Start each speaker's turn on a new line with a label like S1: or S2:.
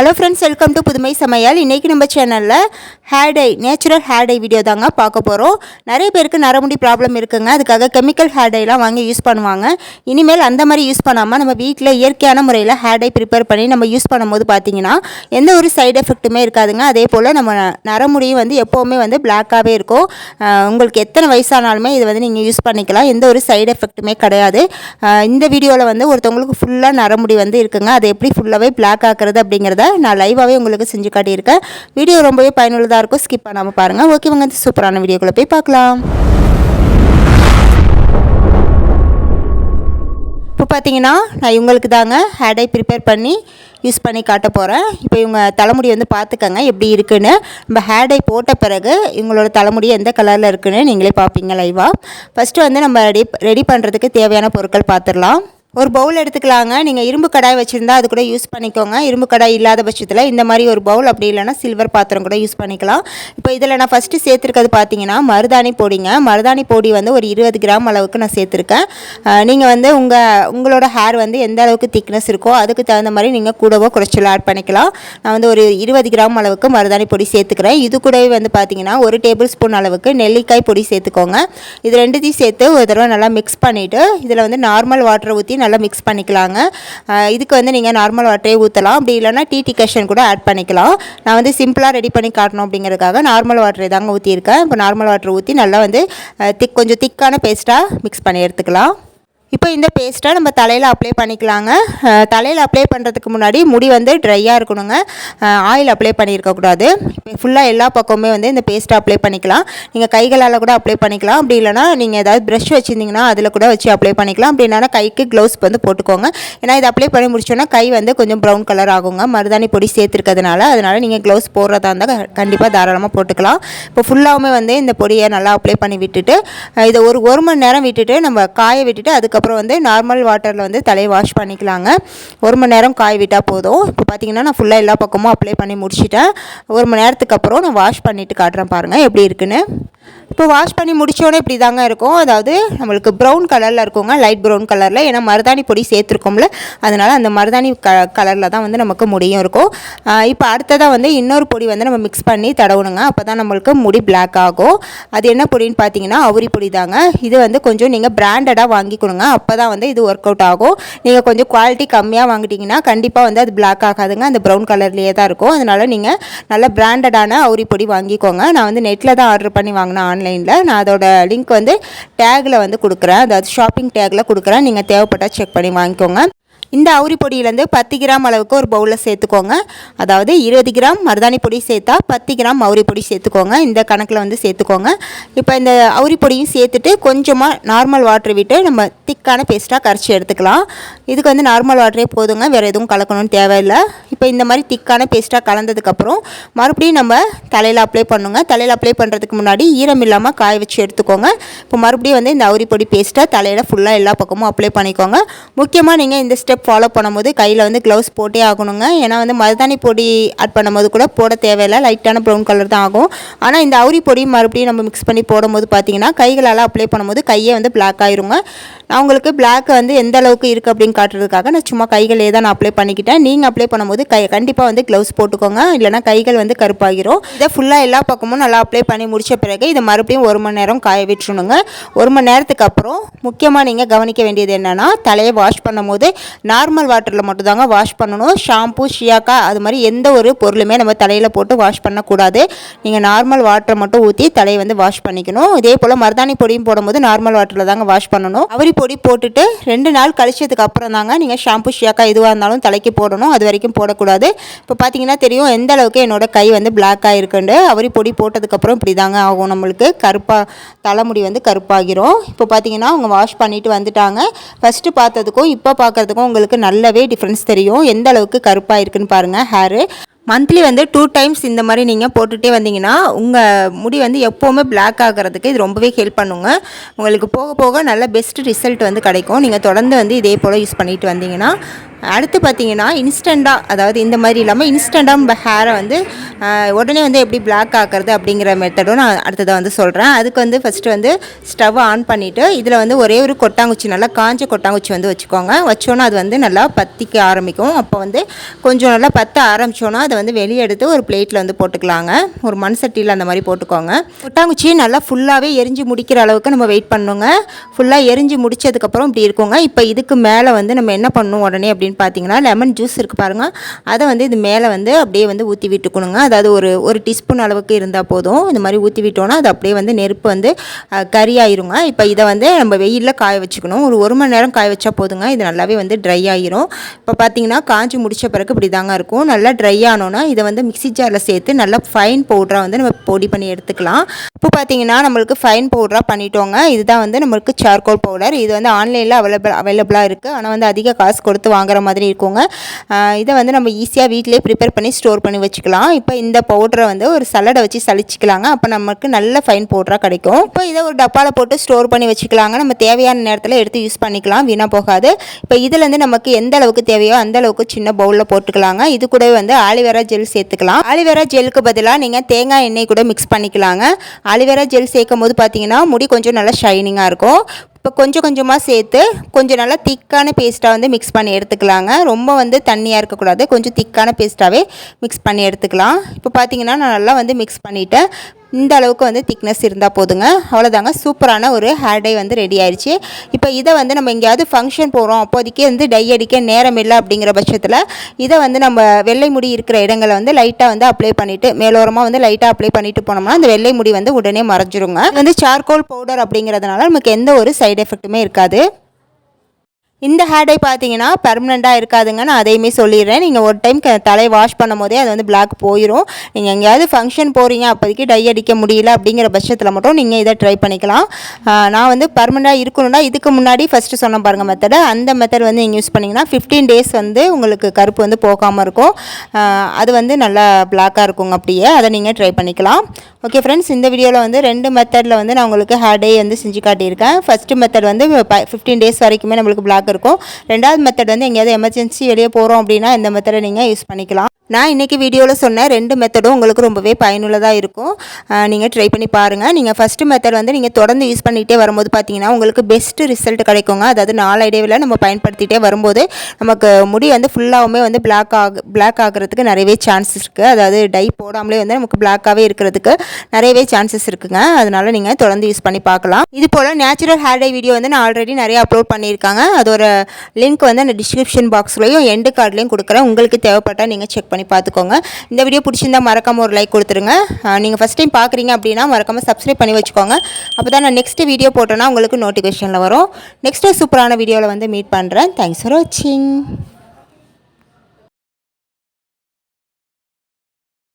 S1: Hello friends welcome to புதுமை சமையல் இன்றைக்கி நம்ம சேனலில் hair dye natural hair dye video தாங்க பார்க்க போகிறோம் நிறைய பேருக்கு நரமுடி ப்ராப்ளம் இருக்குங்க. அதுக்காக கெமிக்கல் ஹேர் டைலாம் வாங்கி யூஸ் பண்ணுவாங்க. இனிமேல் அந்த மாதிரி யூஸ் பண்ணாமல் நம்ம வீட்டில் இயற்கையான முறையில் ஹேர் டை ப்ரிப்பேர் பண்ணி நம்ம யூஸ் பண்ணும்போது பார்த்தீங்கன்னா எந்த ஒரு சைடு எஃபெக்ட்டுமே இருக்காதுங்க. அதே போல் நம்ம நரமுடியும் வந்து எப்போவுமே வந்து பிளாக்காகவே இருக்கும். உங்களுக்கு எத்தனை வயசானாலுமே இது வந்து நீங்கள் யூஸ் பண்ணிக்கலாம். எந்த ஒரு சைடு எஃபெக்ட்டுமே கிடையாது. இந்த வீடியோவில் வந்து ஒருத்தவங்களுக்கு ஃபுல்லாக நரமுடி வந்து இருக்குங்க. அதை எப்படி ஃபுல்லாகவே பிளாக் ஆக்குறது அப்படிங்கிறத நான் லைவாகவே உங்களுக்கு செஞ்சு காட்டியிருக்கேன். வீடியோ ரொம்பவே பயனுள்ளதாக இருக்கும். ஸ்கிப் பண்ணாமல் பாருங்கள் ஓகே வாங்க இந்த சூப்பரான வீடியோக்குள்ளே போய் பார்க்கலாம். இப்போ பார்த்தீங்கன்னா நான் இவங்களுக்கு தாங்க ஹேடை ப்ரிப்பேர் பண்ணி யூஸ் பண்ணி காட்ட போகிறேன் இப்போ இவங்க தலைமுடி வந்து பார்த்துக்கங்க எப்படி இருக்குன்னு. நம்ம ஹேடை போட்ட பிறகு இவங்களோட தலைமுடி எந்த கலரில் இருக்குன்னு நீங்களே பார்ப்பீங்க லைவாக ஃபஸ்ட்டு வந்து நம்ம ரெடி ரெடி பண்ணுறதுக்கு தேவையான பொருட்கள் பார்த்துடலாம். ஒரு பவுல் எடுத்துக்கலாங்க. நீங்கள் இரும்பு கடாய் வச்சுருந்தா அது கூட யூஸ் பண்ணிக்கோங்க. இரும்பு கடாய் இல்லாத பட்சத்தில் இந்த மாதிரி ஒரு பவுல் அப்படி இல்லைன்னா சில்வர் பாத்திரம் கூட யூஸ் பண்ணிக்கலாம். இப்போ இதில் நான் ஃபஸ்ட்டு சேர்த்துருக்கிறது பார்த்தீங்கன்னா மருதாணி பொடிங்க. மருதாணி பொடி வந்து ஒரு இருபது கிராம் அளவுக்கு நான் சேர்த்துருக்கேன். நீங்கள் வந்து உங்கள் உங்களோட ஹேர் வந்து எந்த அளவுக்கு திக்னஸ் இருக்கோ அதுக்கு தகுந்த மாதிரி நீங்கள் கூடவோ குறைச்சலோ ஆட் பண்ணிக்கலாம். நான் வந்து ஒரு இருபது கிராம் அளவுக்கு மருதாணி பொடி சேர்த்துக்கிறேன். இது கூடவே வந்து பார்த்தீங்கன்னா ஒரு டேபிள் ஸ்பூன் அளவுக்கு நெல்லிக்காய் பொடி சேர்த்துக்கோங்க. இது ரெண்டுத்தையும் சேர்த்து ஒரு தடவை நல்லா மிக்ஸ் பண்ணிவிட்டு இதில் வந்து நார்மல் வாட்டரை ஊற்றி நல்லா மிக்ஸ் பண்ணிக்கலாங்க. இதுக்கு வந்து நீங்கள் நார்மல் வாட்டரே ஊற்றலாம் அப்படி இல்லைன்னா டீ டிகஷன் கூட ஆட் பண்ணிக்கலாம். நான் வந்து சிம்பிளாக ரெடி பண்ணி காட்டணும் அப்படிங்கிறதுக்காக நார்மல் வாட்டரை தாங்க ஊற்றியிருக்கேன் இப்போ நார்மல் வாட்டர் ஊற்றி நல்லா வந்து திக் கொஞ்சம் திக்கான பேஸ்ட்டாக மிக்ஸ் பண்ணி எடுத்துக்கலாம். இப்போ இந்த பேஸ்ட்டை நம்ம தலையில் அப்ளை பண்ணிக்கலாங்க. தலையில் அப்ளை பண்ணுறதுக்கு முன்னாடி முடி வந்து ட்ரையாக இருக்கணுங்க. ஆயில் அப்ளை பண்ணியிருக்கக்கூடாது இப்போ ஃபுல்லாக எல்லா பக்கமுமே வந்து இந்த பேஸ்ட்டை அப்ளை பண்ணிக்கலாம். நீங்கள் கைகளால் கூட அப்ளை பண்ணிக்கலாம். அப்படி இல்லைனா நீங்கள் ஏதாவது ப்ரஷ் வச்சுருந்தீங்கன்னா அதில் கூட வச்சு அப்ளை பண்ணிக்கலாம். அப்படி இல்லைனா கைக்கு க்ளவுஸ் வந்து போட்டுக்கோங்க. ஏன்னா இதை அப்ளை பண்ணி முடிச்சோன்னா கை வந்து கொஞ்சம் ப்ரௌன் கலர் ஆகுங்க. மருதாணி பொடி சேர்த்துருக்கிறதுனால அதனால் நீங்கள் க்ளவுஸ் போடுறதா இருந்தால் கண்டிப்பாக தாராளமாக போட்டுக்கலாம். இப்போ ஃபுல்லாகவுமே வந்து இந்த பொடியை நல்லா அப்ளை பண்ணி விட்டுட்டு இதை ஒரு ஒரு மணி நேரம் விட்டுட்டு நம்ம காய விட்டுட்டு அதுக்கப்புறம் வந்து நார்மல் வாட்டரில் வந்து தலையை வாஷ் பண்ணிக்கலாங்க. ஒரு மணி நேரம் காய விட்டால் போதும். இப்போ பார்த்தீங்கன்னா நான் ஃபுல்லாக எல்லா பக்கமும் அப்ளை பண்ணி முடிச்சிட்டேன். ஒரு மணி நேரத்துக்கு அப்புறம் நான் வாஷ் பண்ணிவிட்டு காட்டுறேன் பாருங்கள் எப்படி இருக்குன்னு. இப்போ வாஷ் பண்ணி முடித்தோடனே இப்படி தாங்க இருக்கும். அதாவது நம்மளுக்கு ப்ரௌன் கலரில் இருக்குங்க லைட் ப்ரௌன் கலரில் ஏன்னா மருதாணி பொடி சேர்த்துருக்கோம்ல அதனால் அந்த மருதாணி க கலரில் தான் வந்து நமக்கு முடியும் இருக்கும். இப்போ அடுத்ததாக வந்து இன்னொரு பொடி வந்து நம்ம மிக்ஸ் பண்ணி தடவணுங்க. அப்போ தான் நம்மளுக்கு முடி பிளாக் ஆகும். அது என்ன பொடின்னு பார்த்தீங்கன்னா அவுரி பொடி தாங்க இது வந்து கொஞ்சம் நீங்கள் பிராண்டடாக வாங்கிக்கணுங்க. அப்போ தான் வந்து இது ஒர்க் அவுட் ஆகும். நீங்கள் கொஞ்சம் குவாலிட்டி கம்மியாக வாங்கிட்டீங்கன்னா கண்டிப்பாக வந்து அது பிளாக் ஆகாதுங்க. அந்த ப்ரௌன் கலர்லேயே தான் இருக்கும். அதனால் நீங்கள் நல்ல பிராண்டடான அவுரி பொடி வாங்கிக்கோங்க. நான் வந்து நெட்டில் தான் ஆர்டர் பண்ணி வாங்கினேன் ஆன்லைனில் நான் அதோட லிங்க் வந்து டேக்கில் வந்து கொடுக்குறேன். அதாவது ஷாப்பிங் டேக்கில் கொடுக்குறேன். நீங்கள் தேவைப்பட்டால் செக் பண்ணி வாங்கிக்கோங்க. இந்த அவுரி பொடியிலேருந்து பத்து கிராம் அளவுக்கு ஒரு பவுலில் சேர்த்துக்கோங்க. அதாவது இருபது கிராம் மருதாணி பொடி சேர்த்தா பத்து கிராம் அவுரி பொடி சேர்த்துக்கோங்க. இந்த கணக்கில் வந்து சேர்த்துக்கோங்க. இப்போ இந்த அவுரி பொடியும் சேர்த்துட்டு கொஞ்சமாக நார்மல் வாட்டர் விட்டு நம்ம திக்கான பேஸ்ட்டாக கரைச்சி எடுத்துக்கலாம். இதுக்கு வந்து நார்மல் வாட்டரே போதுங்க. வேறு எதுவும் கலக்கணும்னு தேவையில்லை. இப்போ இந்த மாதிரி திக்கான பேஸ்ட்டாக கலந்ததுக்கப்புறம் மறுபடியும் நம்ம தலையில் அப்ளை பண்ணுங்க. தலையில் அப்ளை பண்ணுறதுக்கு முன்னாடி ஈரம் இல்லாமல் காய வச்சு எடுத்துக்கோங்க. இப்போ மறுபடியும் வந்து இந்த அவுரி பொடி பேஸ்ட்டாக தலையில் ஃபுல்லாக எல்லா பக்கமும் அப்ளை பண்ணிக்கோங்க. முக்கியமாக நீங்கள் இந்த ஸ்டெப் ஃபாலோ பண்ணும்போது கையில் வந்து க்ளவுஸ் போட்டே ஆகணுங்க. ஏன்னா வந்து மருதாணி பொடி ஆட் பண்ணும்போது கூட போட தேவையில்லை. லைட்டான ப்ரௌன் கலர் தான் ஆகும். ஆனால் இந்த அவுரி பொடி மறுபடியும் நம்ம மிக்ஸ் பண்ணி போடும்போது பார்த்தீங்கன்னா கைகளால் அப்ளை பண்ணும்போது கையே வந்து பிளாக் ஆயிருங்க. நான் அவங்களுக்கு பிளாக் வந்து எந்த அளவுக்கு இருக்குது அப்படின்னு காட்டுறதுக்காக நான் சும்மா கைகளே தான் நான் அப்ளை பண்ணிக்கிட்டேன். நீங்கள் அப்ளை பண்ணும்போது கை கண்டிப்பாக வந்து க்ளவுஸ் போட்டுக்கோங்க. இல்லைனா கைகள் வந்து கருப்பாகிரும். இதை ஃபுல்லாக எல்லா பக்கமும் நல்லா அப்ளை பண்ணி முடிச்ச பிறகு இதை மறுபடியும் ஒரு மணி நேரம் காய விட்டுருணுங்க. ஒரு மணி நேரத்துக்கு அப்புறம் முக்கியமாக நீங்கள் கவனிக்க வேண்டியது என்னென்னா தலையை வாஷ் பண்ணும்போது நார்மல் வாட்டரில் மட்டும்தாங்க வாஷ் பண்ணணும். ஷாம்பு ஷியாக்கா அது மாதிரி எந்த ஒரு பொருளுமே நம்ம தலையில் போட்டு வாஷ் பண்ணக்கூடாது. நீங்கள் நார்மல் வாட்டரை மட்டும் ஊற்றி தலையை வந்து வாஷ் பண்ணிக்கணும். இதே போல் மருதாணி பொடியும் போடும்போது நார்மல் வாட்டரில் தாங்க வாஷ் பண்ணணும். அவரி பொடி பொடி போட்டுட்டு ரெண்டு நாள் கழிச்சதுக்கு அப்புறம் தாங்க நீங்கள் ஷாம்பு ஷியாக்கா எதுவாக இருந்தாலும் தலைக்கு போடணும். அது வரைக்கும் போடக்கூடாது. இப்போ பார்த்தீங்கன்னா தெரியும் எந்த அளவுக்கு என்னோட கை வந்து பிளாக்காக இருக்குண்டு அவரி பொடி போட்டதுக்கப்புறம் இப்படி தாங்க ஆகும் நம்மளுக்கு. கருப்பாக தலைமுடி வந்து கருப்பாகிரும். இப்போ பார்த்தீங்கன்னா அவங்க வாஷ் பண்ணிட்டு வந்துட்டாங்க. ஃபஸ்ட்டு பார்த்ததுக்கும் இப்போ பார்க்குறதுக்கும் உங்களுக்கு நல்லாவே டிஃப்ரென்ஸ் தெரியும். எந்த அளவுக்கு கருப்பாக இருக்குன்னு பாருங்கள் ஹேரு மந்த்லி வந்து டூ டைம்ஸ் இந்த மாதிரி நீங்கள் போட்டுகிட்டே வந்தீங்கன்னா உங்கள் முடி வந்து எப்போவுமே பிளாக் ஆகிறதுக்கு இது ரொம்பவே ஹெல்ப் பண்ணுங்க. உங்களுக்கு போக போக நல்ல பெஸ்ட் ரிசல்ட் வந்து கிடைக்கும். நீங்கள் தொடர்ந்து வந்து இதே போல் யூஸ் பண்ணிட்டு வந்தீங்கன்னா அடுத்து பார்த்தீங்கன்னா இன்ஸ்டண்ட்டாக அதாவது இந்த மாதிரி இல்லாமல் இன்ஸ்டண்ட்டாக நம்ம ஹேரை வந்து உடனே வந்து எப்படி பிளாக் ஆக்குறது அப்படிங்கிற மெத்தடும் நான் அடுத்ததை வந்து சொல்கிறேன் அதுக்கு வந்து ஃபஸ்ட்டு வந்து ஸ்டவ் ஆன் பண்ணிவிட்டு இதில் வந்து ஒரே ஒரு கொட்டாங்குச்சி நல்லா காஞ்ச கொட்டாங்குச்சி வந்து வச்சுக்கோங்க. வச்சோன்னா அது வந்து நல்லா பற்றிக்க ஆரம்பிக்கும். அப்போ வந்து கொஞ்சம் நல்லா பற்ற ஆரம்பித்தோன்னா அதை வந்து வெளியே எடுத்து ஒரு பிளேட்டில் வந்து போட்டுக்கலாங்க. ஒரு மண் சட்டியில் அந்த மாதிரி போட்டுக்கோங்க. கொட்டாங்குச்சி நல்லா ஃபுல்லாகவே எரிஞ்சு முடிக்கிற அளவுக்கு நம்ம வெயிட் பண்ணுங்க. ஃபுல்லாக எரிஞ்சு முடிச்சதுக்கப்புறம் இப்படி இருக்குங்க. இப்போ இதுக்கு மேலே வந்து நம்ம என்ன பண்ணணும் உடனே அப்படின்னு பார்த்தீங்கன்னா லெமன் ஜூஸ் இருக்குது பாருங்கள் அதை வந்து இது மேலே வந்து அப்படியே வந்து ஊற்றி விட்டுக்கணுங்க. அதாவது ஒரு ஒரு டீஸ்பூன் அளவுக்கு இருந்தால் போதும். இந்த மாதிரி ஊற்றி விட்டோன்னா அது அப்படியே வந்து நெருப்பு வந்து கறி ஆயிருங்க இப்போ இதை வந்து நம்ம வெயிலில் காய வச்சுக்கணும். ஒரு ஒரு மணி நேரம் காய வச்சா போதுங்க. இது நல்லாவே வந்து ட்ரை ஆகிரும் இப்போ பார்த்தீங்கன்னா காஞ்சி முடிச்ச பிறகு இப்படி தாங்க இருக்கும். நல்லா ட்ரை ஆனோன்னா இதை வந்து மிக்ஸி ஜாரில் சேர்த்து நல்லா ஃபைன் பவுடராக வந்து நம்ம பொடி பண்ணி எடுத்துக்கலாம். இப்போ பார்த்தீங்கன்னா நம்மளுக்கு ஃபைன் பவுடராக பண்ணிட்டோங்க. இதுதான் வந்து நம்மளுக்கு சார்கோல் பவுடர் இது வந்து ஆன்லைனில் அவைலபிள் அவைலபிளாக இருக்குது ஆனால் வந்து அதிக காசு கொடுத்து வாங்குற மாதிரி இருக்குங்க. இதை வந்து நம்ம ஈஸியாக வீட்டிலே ப்ரிப்பேர் பண்ணி ஸ்டோர் பண்ணி வச்சுக்கலாம். இப்போ இந்த பவுடரை வந்து ஒரு சலடை வச்சு சளிச்சிக்கலாங்க. அப்போ நமக்கு நல்ல ஃபைன் பவுடராக கிடைக்கும். இப்போ இதை ஒரு டப்பாவில் போட்டு ஸ்டோர் பண்ணி வச்சுக்கலாங்க. நம்ம தேவையான நேரத்தில் எடுத்து யூஸ் பண்ணிக்கலாம். வீணாக போகாது. இப்போ இதுலேருந்து நமக்கு எந்த அளவுக்கு தேவையோ அந்த அளவுக்கு சின்ன பவுலில் போட்டுக்கலாங்க. இது கூடவே வந்து ஆலிவேரா ஜெல் சேர்த்துக்கலாம். ஆலிவேரா ஜெல்லுக்கு பதிலாக நீங்கள் தேங்காய் எண்ணெய் கூட மிக்ஸ் பண்ணிக்கலாங்க. அலிவேரா ஜெல் சேர்க்கும் போது பார்த்தீங்கன்னா முடி கொஞ்சம் நல்லா ஷைனிங்காக இருக்கும். இப்போ கொஞ்சம் கொஞ்சமாக சேர்த்து கொஞ்சம் நல்லா திக்கான பேஸ்ட்டாக வந்து மிக்ஸ் பண்ணி எடுத்துக்கலாங்க. ரொம்ப வந்து தண்ணியாக இருக்கக்கூடாது. கொஞ்சம் திக்கான பேஸ்ட்டாகவே மிக்ஸ் பண்ணி எடுத்துக்கலாம். இப்போ பார்த்தீங்கன்னா நான் நல்லா வந்து மிக்ஸ் பண்ணிவிட்டேன் இந்த அளவுக்கு வந்து திக்னஸ் இருந்தால் போதுங்க. அவ்வளோதாங்க சூப்பரான ஒரு ஹேர் டை வந்து ரெடி ஆயிடுச்சு இப்போ இதை வந்து நம்ம எங்கேயாவது ஃபங்க்ஷன் போகிறோம் அப்போதைக்கே வந்து டை அடிக்க நேரம் இல்லை அப்படிங்கிற பட்சத்தில் இதை வந்து நம்ம வெள்ளை முடி இருக்கிற இடங்களை வந்து லைட்டாக வந்து அப்ளை பண்ணிவிட்டு மேலோரமாக வந்து லைட்டாக அப்ளை பண்ணிட்டு போனோம்னா அந்த வெள்ளை முடி வந்து உடனே மறைஞ்சிருங்க. வந்து சார்கோல் பவுடர் அப்படிங்கிறதுனால நமக்கு எந்த ஒரு சைடு எஃபெக்ட்டுமே இருக்காது. இந்த ஹேர் டை பார்த்தீங்கன்னா பெர்மனெண்ட்டாக இருக்காதுங்க. நான் அதையுமே சொல்லிடுறேன். நீங்கள் ஒரு டைம் தலையை வாஷ் பண்ணும் போதே அது வந்து பிளாக் போயிடும் நீங்கள் எங்கேயாவது ஃபங்க்ஷன் போகிறீங்க அப்போதைக்கு டை அடிக்க முடியல அப்படிங்கிற பட்சத்தில் மட்டும் நீங்கள் இதை ட்ரை பண்ணிக்கலாம். நான் வந்து பர்மனெண்ட்டாக இருக்கணும்னா இதுக்கு முன்னாடி ஃபஸ்ட்டு சொன்ன பாருங்கள் மெத்தடு அந்த மெத்தட் வந்து நீங்கள் யூஸ் பண்ணிங்கன்னா ஃபிஃப்டீன் டேஸ் வந்து உங்களுக்கு கருப்பு வந்து போகாமல் இருக்கும். அது வந்து நல்லா பிளாக்காக இருக்குங்க அப்படியே. அதை நீங்கள் ட்ரை பண்ணிக்கலாம். ஓகே ஃப்ரெண்ட்ஸ் இந்த வீடியோவில் வந்து ரெண்டு மெத்தடில் வந்து நான் உங்களுக்கு ஹேர் டே வந்து செஞ்சு காட்டியிருக்கேன். ஃபஸ்ட்டு மெத்தட் வந்து ஃபிஃப்டீன் டேஸ் வரைக்குமே நம்மளுக்கு பிளாக் இருக்கும். ரெண்டாவது மெத்தட் வந்து எங்கேயாவது எமர்ஜென்சி வெளியே போகிறோம் அப்படின்னா இந்த மெத்தடை நீங்கள் யூஸ் பண்ணிக்கலாம். நான் இன்றைக்கி வீடியோவில் சொன்ன ரெண்டு மெத்தடும் உங்களுக்கு ரொம்பவே பயனுள்ளதாக இருக்கும். நீங்கள் ட்ரை பண்ணி பாருங்கள் நீங்கள் ஃபஸ்ட்டு மெத்தட் வந்து நீங்கள் தொடர்ந்து யூஸ் பண்ணிகிட்டே வரும்போது பார்த்தீங்கன்னா உங்களுக்கு பெஸ்ட்டு ரிசல்ட் கிடைக்குங்க. அதாவது நாளடைவில் நம்ம பயன்படுத்திகிட்டே வரும்போது நமக்கு முடி வந்து ஃபுல்லாகவுமே வந்து பிளாக் ஆக பிளாக் ஆகிறதுக்கு நிறையவே சான்சஸ் இருக்குது அதாவது டை போடாமலே வந்து நமக்கு பிளாக்காகவே இருக்கிறதுக்கு நிறையவே சான்சஸ் இருக்குங்க. அதனால் நீங்கள் தொடர்ந்து யூஸ் பண்ணி பார்க்கலாம் இது போல் நேச்சுரல் ஹேர் டை வீடியோ வந்து நான் ஆல்ரெடி நிறைய அப்லோட் பண்ணியிருக்காங்க. அதோட லிங்க் வந்து அந்த டிஸ்கிரிப்ஷன் பாக்ஸ்லையும் எண்டு கார்ட்லையும் கொடுக்குறேன். உங்களுக்கு தேவைப்பட்டால் நீங்கள் செக் பண்ணி பார்த்துக்கோங்க. இந்த வீடியோ பிடிச்சிருந்தா மறக்காம ஒரு லைக் கொடுத்துருங்க. நீங்கள் ஃபஸ்ட் டைம் பார்க்குறீங்க அப்படின்னா மறக்காம சப்ஸ்கிரைப் பண்ணி வச்சுக்கோங்க. அப்போ தான் நான் நெக்ஸ்ட் வீடியோ போட்டோன்னா உங்களுக்கு நோட்டிஃபிகேஷனில் வரும். நெக்ஸ்ட்டு சூப்பரான வீடியோவில் வந்து மீட் பண்ணுறேன் தேங்க்ஸ் ஃபார் வாட்சிங்